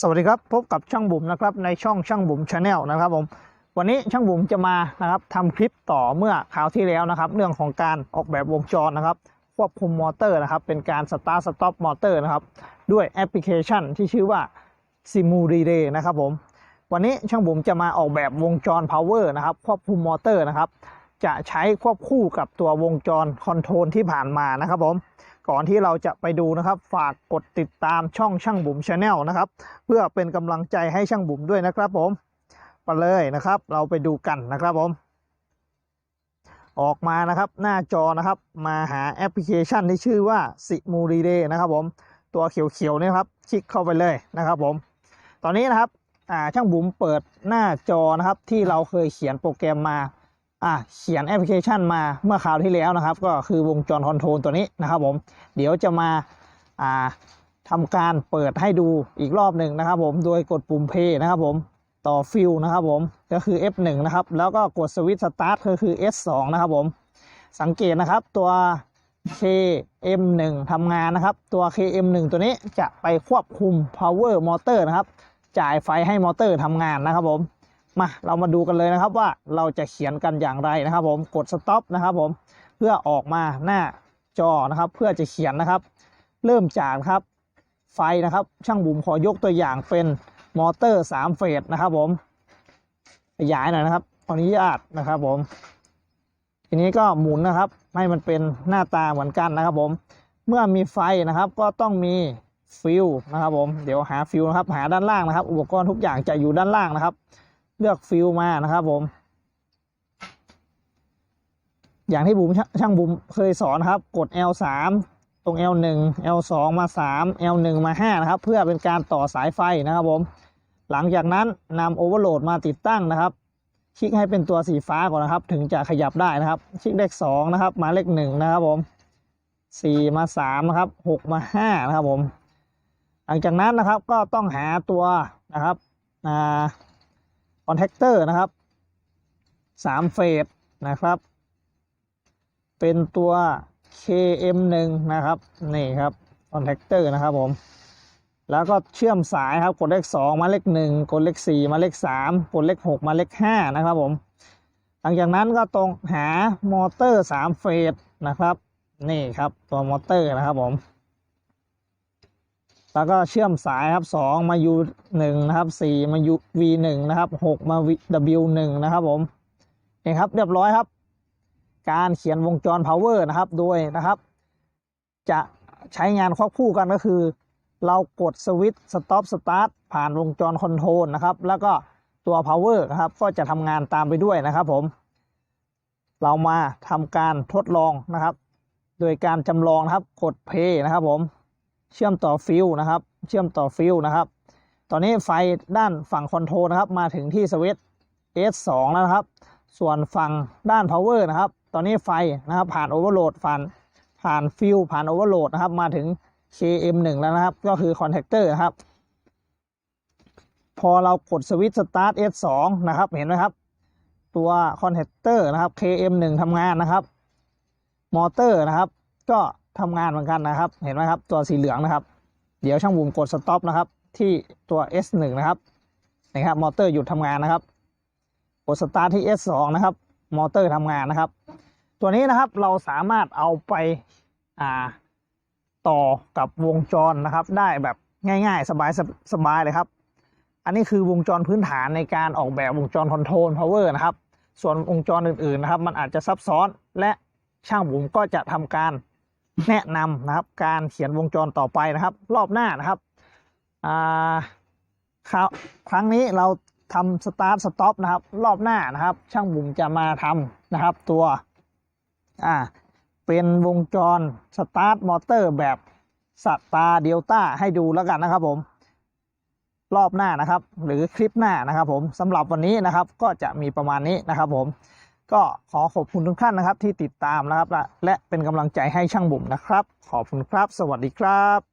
สวัสดีครับพบกับช่างบุ๋มนะครับในช่องช่างบุ๋มชาแนลนะครับผมวันนี้ช่างบุ๋มจะมานะครับทำคลิปต่อเมื่อคราวที่แล้วนะครับ เรื่องของการออกแบบวงจรนะครับ ควบคุมมอเตอร์นะครับ เป็นการสตาร์ทสต็อปมอเตอร์นะครับ ด้วยแอปพลิเคชันที่ชื่อว่า s i m u r e l a y นะครับผมวันนี้ช่างบุ๋มจะมาออกแบบวงจร power นะครับควบคุมมอเตอร์นะครับ จะใช้ควบคู่กับตัววงจรคอนโทรลที่ผ่านมานะครับผม ก่อนที่เราจะไปดูนะครับ ฝากกดติดตามช่องช่างบุ๋มชาแนลนะครับ เพื่อเป็นกำลังใจให้ช่างบุ๋มด้วยนะครับผมไปเลยนะครับ เราไปดูกันนะครับผม ออกมานะครับหน้าจอนะครับ มาหาแอปพลิเคชันที่ชื่อว่า s i m u r e l a y นะครับผมตัวเขียวๆนี่ครับ คลิกเข้าไปเลยนะครับผม ตอนนี้นะครับช่างบุ๋มเปิดหน้าจอนะครับที่เราเคยเขียนโปรแกรมมา อะเขียนแอปพลิเคชันมาเมื่อคราวที่แล้วนะครับ ก็คือวงจรคอนโทรลตัวนี้นะครับผมเดี๋ยวจะมาอ่าทำการเปิดให้ดูอีกรอบหนึ่งนะครับ ผมโดยกดปุ่ม play นะครับผมต่อฟิลนะครับผมก็คือ F1 นะครับ แล้วก็กดสวิตช์สตาร์ทก็คือ S2 นะครับผมสังเกตนะครับตัว KM1 ทำงานนะครับ ตัว KM1 ตัวนี้จะไปควบคุม power motor นะครับ จ่ายไฟให้มอเตอร์ทำงานนะครับผม มาเรามาดูกันเลยนะครับว่าเราจะเขียนกันอย่างไรนะครับผมกด stop นะครับผมเพื่อออกมาหน้าจอนะครับ เพื่อจะเขียนนะครับ เริ่มจากครับไฟนะครับ ช่างบุ๋มขอยกตัวอย่างเป็นมอเตอร์3เฟสนะครับผมขยายหน่อยนะครับอนุญาตนะครับผม ทีนี้ก็หมุนนะครับ ให้มันเป็นหน้าตาเหมือนกันนะครับผม เมื่อมีไฟนะครับก็ต้องมีฟิลนะครับผม เดี๋ยวหาฟิลนะครับ หาด้านล่างนะครับ อุปกรณ์ทุกอย่างจะอยู่ด้านล่างนะครับ เลือกฟิลมานะครับผม อย่างที่บุ๋มช่างบุ๋มเคยสอนครับ กด L3 ตรง L1 L2 มา 3 L1 มา 5 นะครับ เพื่อเป็นการต่อสายไฟนะครับผม หลังจากนั้นนำโอเวอร์โหลดมาติดตั้งนะครับ คลิกให้เป็นตัวสีฟ้าก่อนนะครับ ถึงจะขยับได้นะครับ คลิกเลข2นะครับ มาเลข1นะครับผม4มา3นะครับ6มา5นะครับผม หลังจากนั้นนะครับก็ต้องหาตัวนะครับอ่า คอนแทคเตอร์นะครับสามเฟสนะครับ เป็นตัว KM1 นะครับ นี่ครับคอนแทคเตอร์นะครับผม แล้วก็เชื่อมสายครับกดเลข 2 มาเลข 1 กดเลข 4 มาเลข 3 กดเลข 6 มาเลข 5 นะครับผม หลังจากนั้นก็ตรงหามอเตอร์ 3 เฟสนะครับ นี่ครับตัวมอเตอร์นะครับผม แล้วก็เชื่อมสายครับสองมา U หนึ่งนะครับสี่มา U V หนึ่งนะครับหกมา W หนึ่งนะครับผมนี่ครับเรียบร้อยครับ การเขียนวงจร power นะครับโดยนะครับ จะใช้งานควบคู่กันก็คือ เรากดสวิตช์ stop start ผ่านวงจรคอนโทรลนะครับ แล้วก็ตัว power นะครับ ก็จะทำงานตามไปด้วยนะครับผม เรามาทำการทดลองนะครับ โดยการจำลองนะครับกด play นะครับผม เชื่อมต่อฟิวนะครับ เชื่อมต่อฟิวนะครับ ตอนนี้ไฟด้านฝั่งคอนโทรลนะครับ มาถึงที่สวิตช์ S2 แล้วนะครับ ส่วนฝั่งด้าน power นะครับ ตอนนี้ไฟนะครับผ่านโอเวอร์โหลดผ่านผ่านฟิวผ่านโอเวอร์โหลดนะครับ มาถึง KM1 แล้วนะครับ ก็คือคอนแทคเตอร์นะครับ พอเรากดสวิตช์ start S2 นะครับ เห็นไหมครับ ตัวคอนแทคเตอร์นะครับ KM1 ทำงานนะครับ มอเตอร์นะครับ ก็ ทำงานเหมือนกันนะครับ เห็นไหมครับ ตัวสีเหลืองนะครับ เดี๋ยวช่างบุ๋มกดสต็อปนะครับ ที่ตัว S1 นะครับนะครับ มอเตอร์หยุดทำงานนะครับ กดสตาร์ทที่ S2 นะครับ มอเตอร์ทำงานนะครับ ตัวนี้นะครับเราสามารถเอาไปอ่าต่อกับวงจรนะครับ ได้แบบง่ายๆ สบายๆเลยครับ อันนี้คือวงจรพื้นฐานในการออกแบบวงจรคอนโทรลพาวเวอร์นะครับ ส่วนวงจรอื่นๆนะครับ มันอาจจะซับซ้อนและช่างบุ๋มก็จะทำการ แนะนำนะครับ การเขียนวงจรต่อไปนะครับ รอบหน้านะครับคราวครั้งนี้เราทำสตาร์ทสต็อปนะครับ รอบหน้านะครับ ช่างบุ๋มจะมาทำนะครับ ตัวอ่าเป็นวงจรสตาร์ทมอเตอร์แบบสตาร์เดลต้าให้ดูแล้วกันนะครับผมรอบหน้านะครับ หรือคลิปหน้านะครับผมสำหรับวันนี้นะครับก็จะมีประมาณนี้นะครับผม ก็ขอขอบคุณทุกท่านนะครับที่ติดตามนะครับ และเป็นกำลังใจให้ช่างบุ๋มนะครับ ขอบคุณครับ สวัสดีครับ